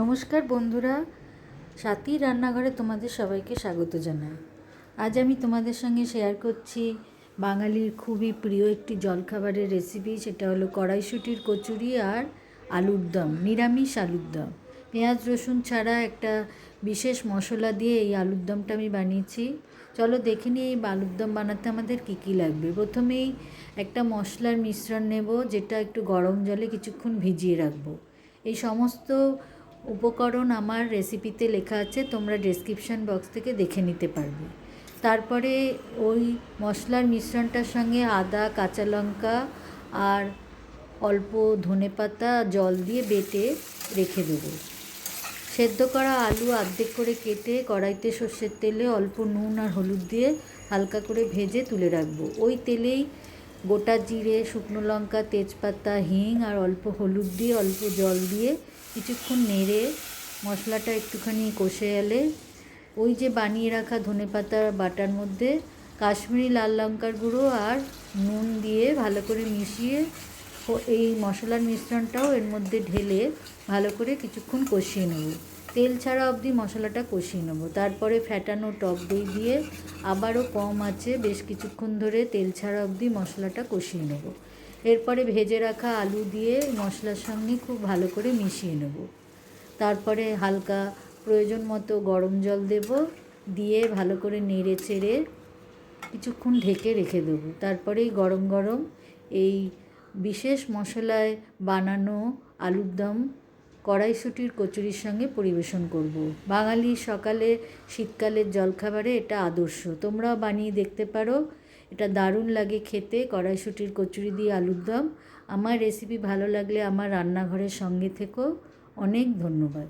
নমস্কার বন্ধুরা, সাথী রান্নাঘরে তোমাদের সবাইকে স্বাগত জানাই। আজ আমি তোমাদের সঙ্গে শেয়ার করছি বাঙালির খুবই প্রিয় একটি জলখাবারের রেসিপি সেটা হলো কড়াইশুটির কচুরি আর আলুর দম, নিরামিষ আলুর দম। পেঁয়াজ, রসুন ছাড়া একটা বিশেষ মশলা দিয়ে এই আলুর দমটা আমি বানিয়েছি। চলো দেখে নিই এই আলুর দম বানাতে আমাদের কী কী লাগবে। প্রথমেই একটা মশলার মিশ্রণ নেব, যেটা একটু গরম জলে কিছুক্ষণ ভিজিয়ে রাখব। এই সমস্ত উপকরণ আমার রেসিপিতে লেখা আছে, তোমরা ডেসক্রিপশান বক্স থেকে দেখে নিতে পারবে। তারপরে ওই মশলার মিশ্রণটার সঙ্গে আদা, কাঁচা লঙ্কা আর অল্প ধনেপাতা জল দিয়ে বেটে রেখে দেবো। সেদ্ধ করা আলু অর্ধেক করে কেটে কড়াইতে সর্ষের তেলে অল্প নুন আর হলুদ দিয়ে হালকা করে ভেজে তুলে রাখব। ওই তেলেই গোটা জিরে, শুকনো লঙ্কা, তেজপাতা, হিং আর অল্প হলুদ দিয়ে, অল্প জল দিয়ে কিছুক্ষণ নেড়ে মশলাটা একটুখানি কষে এলে ওই যে বানিয়ে রাখা ধনেপাতা বাটার মধ্যে কাশ্মীরি লাল লঙ্কার গুঁড়ো আর নুন দিয়ে ভালো করে মিশিয়ে এই মশলার মিশ্রণটাও এর মধ্যে ঢেলে ভালো করে কিছুক্ষণ কষিয়ে নেব। তেল ছাড়া অবধি মশলাটা কষিয়ে নেব। তারপরে ফ্যাটানো টক দই দিয়ে আবারও কম আছে, বেশ কিছুক্ষণ ধরে তেল ছাড়া অবধি মশলাটা কষিয়ে নেব। এরপরে ভেজে রাখা আলু দিয়ে মশলার সঙ্গে খুব ভালো করে মিশিয়ে নেব। তারপরে হালকা প্রয়োজন মতো গরম জল দেব, দিয়ে ভালো করে নেড়ে চেড়ে কিছুক্ষণ ঢেকে রেখে দেবো। তারপরেই গরম গরম এই বিশেষ মশলায় বানানো আলুর দম কড়াইশুটির কচুরির সঙ্গে পরিবেশন করব। বাঙালি সকালে শীতকালের জলখাবারে এটা আদর্শ। তোমরাও বানিয়ে দেখতে পারো। এটা দারুণ লাগে খেতে। কড়াইশুটির কচুরি দিয়ে আলুর দম। আমার রেসিপি ভালো লাগলে আমার রান্নাঘরের সঙ্গে থেকো। অনেক ধন্যবাদ।